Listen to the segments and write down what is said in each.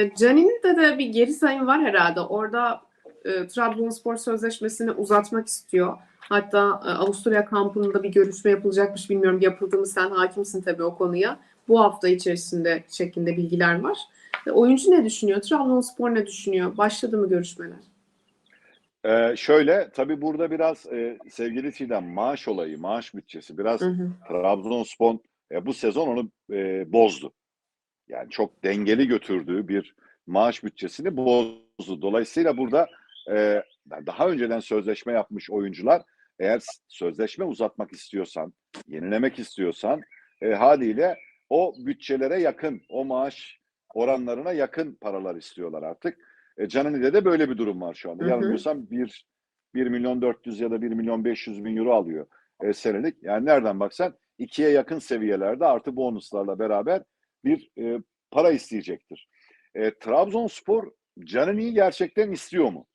E, Canin'de de bir geri sayım var herhalde. Orada e, Trabzonspor sözleşmesini uzatmak istiyor. Hatta e, Avusturya kampında bir görüşme yapılacakmış. Bilmiyorum yapıldı mı sen hakimsin tabii o konuya. Bu hafta içerisinde şeklinde bilgiler var. E, oyuncu ne düşünüyor? Trabzonspor ne düşünüyor? Başladı mı görüşmeler? Ee, şöyle, tabii burada biraz e, sevgili Çiğdem maaş olayı, maaş bütçesi biraz Hı hı. Trabzonspor e, bu sezon onu e, bozdu. Yani çok dengeli götürdüğü bir maaş bütçesini bozdu. Dolayısıyla burada e, daha önceden sözleşme yapmış oyuncular eğer sözleşme uzatmak istiyorsan, yenilemek istiyorsan e, haliyle o bütçelere yakın, o maaş oranlarına yakın paralar istiyorlar artık. E, Canani'de de böyle bir durum var şu anda. Yanılmıyorsam 1, 1 milyon 400 ya da 1 milyon 500 bin euro alıyor e, senelik. Yani nereden baksan ikiye yakın seviyelerde artı bonuslarla beraber bir e, para isteyecektir. E, Trabzonspor Canani'yi gerçekten istiyor mu?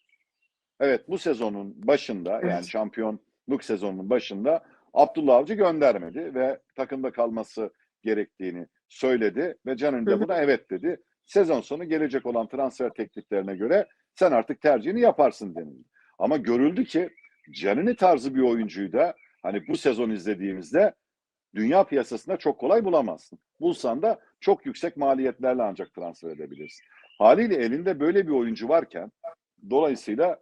Evet bu sezonun başında Evet. yani şampiyonluk sezonunun başında Abdullah Avcı göndermedi ve takımda kalması gerektiğini söyledi ve Canani Hı de buna evet dedi. Sezon sonu gelecek olan transfer tekliflerine göre sen artık tercihini yaparsın denildi. Ama görüldü ki Canini tarzı bir oyuncuyu da hani bu sezon izlediğimizde dünya piyasasında çok kolay bulamazsın. Bulsan da çok yüksek maliyetlerle ancak transfer edebilirsin. Haliyle elinde böyle bir oyuncu varken dolayısıyla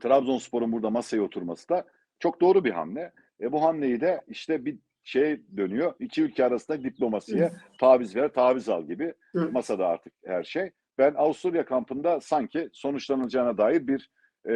Trabzonspor'un burada masaya oturması da çok doğru bir hamle. E bu hamleyi de işte bir şey dönüyor. İki ülke arasında diplomasiye taviz ver, taviz al gibi masada artık her şey. Ben Avusturya kampında sanki sonuçlanacağına dair bir e,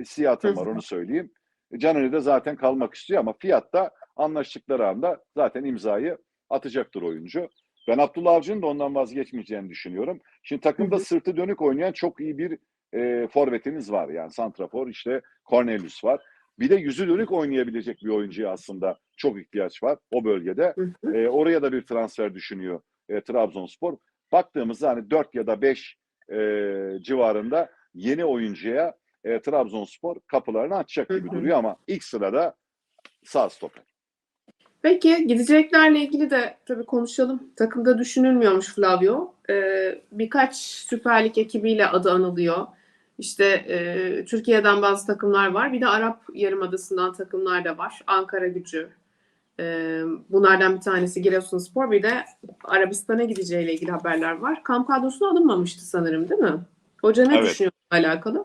hissiyatım var onu söyleyeyim. Canani de zaten kalmak istiyor ama fiyatta anlaştıkları anda zaten imzayı atacaktır oyuncu. Ben Abdullah Avcı'nın da ondan vazgeçmeyeceğini düşünüyorum. Şimdi takımda sırtı dönük oynayan çok iyi bir e, forvetimiz var. Yani Santrafor işte Cornelius var. Bir de yüzü dönük oynayabilecek bir oyuncuya aslında çok ihtiyaç var o bölgede. E, oraya da bir transfer düşünüyor e, Trabzonspor. Baktığımızda hani 4 ya da 5 e, civarında yeni oyuncuya e, Trabzonspor kapılarını açacak gibi duruyor ama ilk sırada sağ stoper. Peki gideceklerle ilgili de tabii konuşalım. Takımda düşünülmüyormuş Flavio. Ee, birkaç Süper Lig ekibiyle adı anılıyor. İşte e, Türkiye'den bazı takımlar var. Bir de Arap Yarımadası'ndan takımlar da var. Ankara Gücü. Ee, bunlardan bir tanesi Giresunspor. Bir de Arabistan'a gideceğiyle ilgili haberler var. Kamp kadrosuna alınmamıştı sanırım değil mi? Hoca ne Evet. düşünüyor alakalı?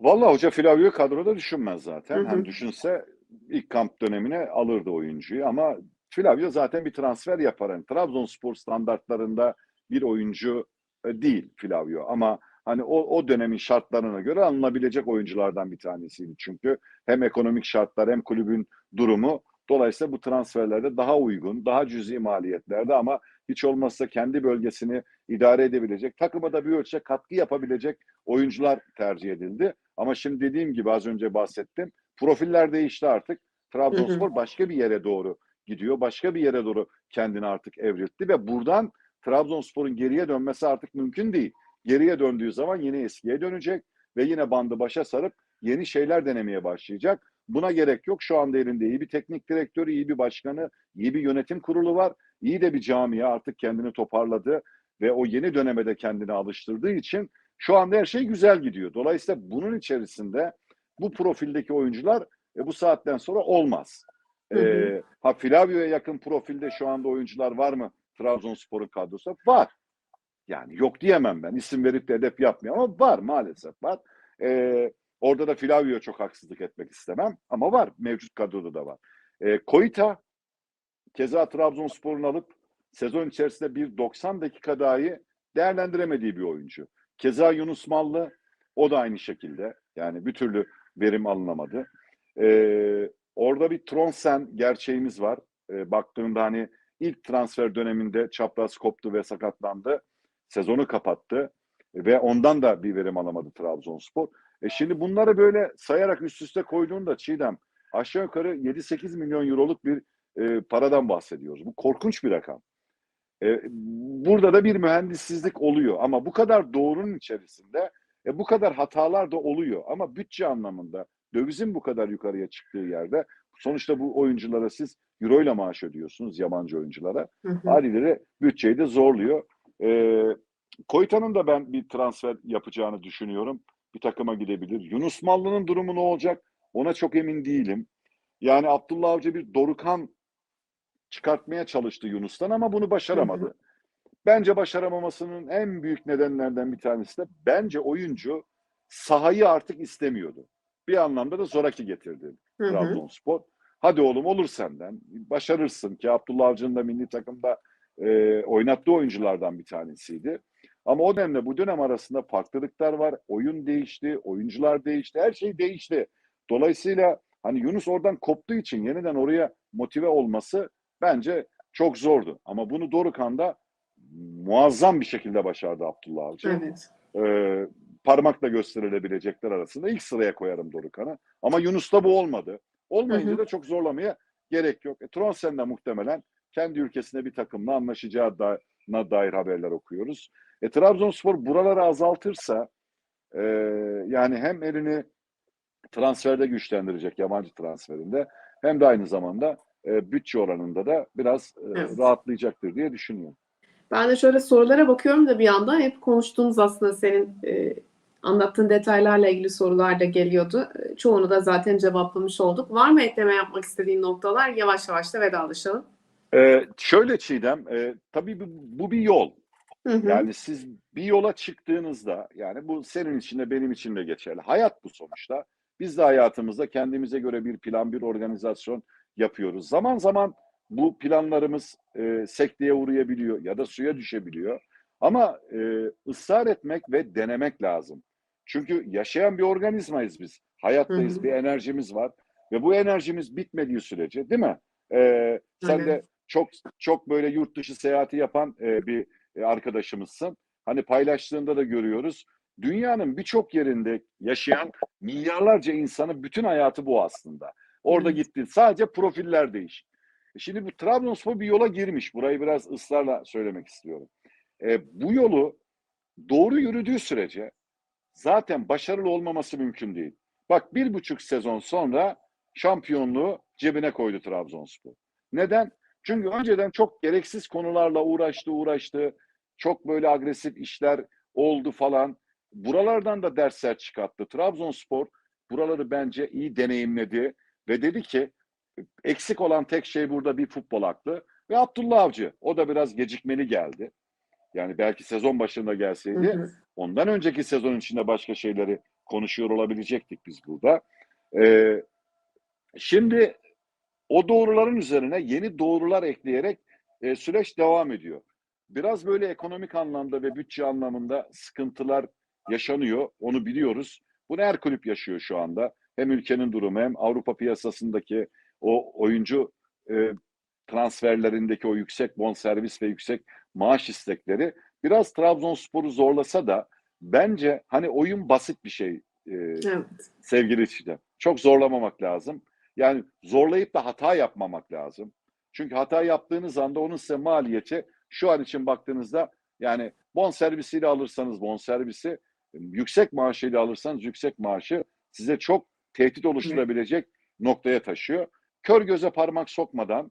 Vallahi hoca Flavio'yu kadroda düşünmez zaten. Hı hı. Hani düşünse ilk kamp dönemine alırdı oyuncuyu ama Flavio zaten bir transfer yapar. Yani Trabzonspor standartlarında bir oyuncu e, değil Flavio ama hani o, o dönemin şartlarına göre alınabilecek oyunculardan bir tanesiydi çünkü hem ekonomik şartlar hem kulübün durumu dolayısıyla bu transferlerde daha uygun, daha cüzi maliyetlerde ama hiç olmazsa kendi bölgesini idare edebilecek, takıma da bir ölçüde katkı yapabilecek oyuncular tercih edildi. Ama şimdi dediğim gibi az önce bahsettim. Profiller değişti artık. Trabzonspor başka bir yere doğru gidiyor. Başka bir yere doğru kendini artık evriltti ve buradan Trabzonspor'un geriye dönmesi artık mümkün değil. Geriye döndüğü zaman yine eskiye dönecek ve yine bandı başa sarıp yeni şeyler denemeye başlayacak. Buna gerek yok. Şu anda elinde iyi bir teknik direktörü, iyi bir başkanı, iyi bir yönetim kurulu var. İyi de bir camia artık kendini toparladı ve o yeni döneme de kendini alıştırdığı için şu anda her şey güzel gidiyor. Dolayısıyla bunun içerisinde bu profildeki oyuncular e, bu saatten sonra olmaz. Hı hı. E, ha Flavio'ya yakın profilde şu anda oyuncular var mı Trabzonspor'un kadrosu? Var. Yani yok diyemem ben. İsim verip de hedef yapmıyorum ama var maalesef var. E, orada da Flavio'ya çok haksızlık etmek istemem ama var. Mevcut kadroda da var. E, Koita keza Trabzonspor'un alıp sezon içerisinde bir 90 dakika dahi değerlendiremediği bir oyuncu. Keza Yunus Mallı o da aynı şekilde. Yani bir türlü verim alınamadı. Ee, orada bir Tronsen gerçeğimiz var. Ee, baktığında hani ilk transfer döneminde çapraz koptu ve sakatlandı. Sezonu kapattı. Ve ondan da bir verim alamadı Trabzonspor. E şimdi bunları böyle sayarak üst üste koyduğunda Çiğdem aşağı yukarı 7-8 milyon euroluk bir e, paradan bahsediyoruz. Bu korkunç bir rakam. E, burada da bir mühendissizlik oluyor ama bu kadar doğrunun içerisinde e, bu kadar hatalar da oluyor ama bütçe anlamında dövizin bu kadar yukarıya çıktığı yerde sonuçta bu oyunculara siz euro ile maaş ödüyorsunuz yabancı oyunculara. Hı hı. Haliyle bütçeyi de zorluyor. E, Koytan'ın da ben bir transfer yapacağını düşünüyorum. Bir takıma gidebilir. Yunus Mallı'nın durumu ne olacak? Ona çok emin değilim. Yani Abdullah Avcı bir Dorukan çıkartmaya çalıştı Yunus'tan ama bunu başaramadı. Bence başaramamasının en büyük nedenlerden bir tanesi de bence oyuncu sahayı artık istemiyordu. Bir anlamda da zoraki getirdi Hı hı. Trabzonspor. Hadi oğlum olur senden. Başarırsın ki Abdullah Avcı'nın da milli takımda e, oynattığı oyunculardan bir tanesiydi. Ama o dönemle bu dönem arasında farklılıklar var. Oyun değişti, oyuncular değişti, her şey değişti. Dolayısıyla hani Yunus oradan koptuğu için yeniden oraya motive olması bence çok zordu. Ama bunu Dorukan'da muazzam bir şekilde başardı Abdullah Avcı. Evet. Ee, parmakla gösterilebilecekler arasında ilk sıraya koyarım Dorukan'ı. Ama Yunus'ta bu olmadı. Olmayınca Hı hı. da çok zorlamaya gerek yok. E, Tronsen de muhtemelen kendi ülkesinde bir takımla anlaşacağına dair haberler okuyoruz. E, Trabzonspor buraları azaltırsa e, yani hem elini transferde güçlendirecek yabancı transferinde hem de aynı zamanda e, bütçe oranında da biraz e, Evet. rahatlayacaktır diye düşünüyorum. Ben de şöyle sorulara bakıyorum da bir yandan hep konuştuğumuz aslında senin e, anlattığın detaylarla ilgili sorular da geliyordu. E, çoğunu da zaten cevaplamış olduk. Var mı ekleme yapmak istediğin noktalar? Yavaş yavaş da vedalaşalım. E, şöyle Çiğdem, e, tabii bu, bu bir yol. Hı hı. Yani siz bir yola çıktığınızda yani bu senin için de benim için de geçerli. Hayat bu sonuçta. Biz de hayatımızda kendimize göre bir plan, bir organizasyon yapıyoruz. Zaman zaman bu planlarımız e, sekteye uğrayabiliyor ya da suya düşebiliyor. Ama e, ısrar etmek ve denemek lazım. Çünkü yaşayan bir organizmayız biz. Hayattayız, Hı hı. bir enerjimiz var ve bu enerjimiz bitmediği sürece, değil mi? E, sen Aynen. de çok çok böyle yurt dışı seyahati yapan e, bir e, arkadaşımızsın. Hani paylaştığında da görüyoruz. Dünyanın birçok yerinde yaşayan milyarlarca insanın bütün hayatı bu aslında. Orada gittin. Sadece profiller değiş. Şimdi bu Trabzonspor bir yola girmiş. Burayı biraz ısrarla söylemek istiyorum. E, bu yolu doğru yürüdüğü sürece zaten başarılı olmaması mümkün değil. Bak bir buçuk sezon sonra şampiyonluğu cebine koydu Trabzonspor. Neden? Çünkü önceden çok gereksiz konularla uğraştı, uğraştı. Çok böyle agresif işler oldu falan. Buralardan da dersler çıkarttı. Trabzonspor buraları bence iyi deneyimledi ve dedi ki eksik olan tek şey burada bir futbol aklı ve Abdullah Avcı. O da biraz gecikmeli geldi. Yani belki sezon başında Hı gelseydi hı. ondan önceki sezon içinde başka şeyleri konuşuyor olabilecektik biz burada. Ee, şimdi o doğruların üzerine yeni doğrular ekleyerek e, süreç devam ediyor. Biraz böyle ekonomik anlamda ve bütçe anlamında sıkıntılar yaşanıyor. Onu biliyoruz. Bunu her kulüp yaşıyor şu anda. Hem ülkenin durumu hem Avrupa piyasasındaki o oyuncu e, transferlerindeki o yüksek bonservis ve yüksek maaş istekleri biraz Trabzonspor'u zorlasa da bence hani oyun basit bir şey e, Evet. sevgili Çiğdem. Çok zorlamamak lazım. Yani zorlayıp da hata yapmamak lazım. Çünkü hata yaptığınız anda onun size maliyeti şu an için baktığınızda yani bon servisiyle alırsanız bon servisi, yüksek maaşıyla alırsanız yüksek maaşı size çok tehdit oluşturabilecek noktaya taşıyor. Kör göze parmak sokmadan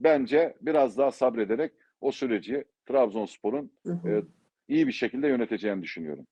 bence biraz daha sabrederek o süreci Trabzonspor'un e, iyi bir şekilde yöneteceğini düşünüyorum.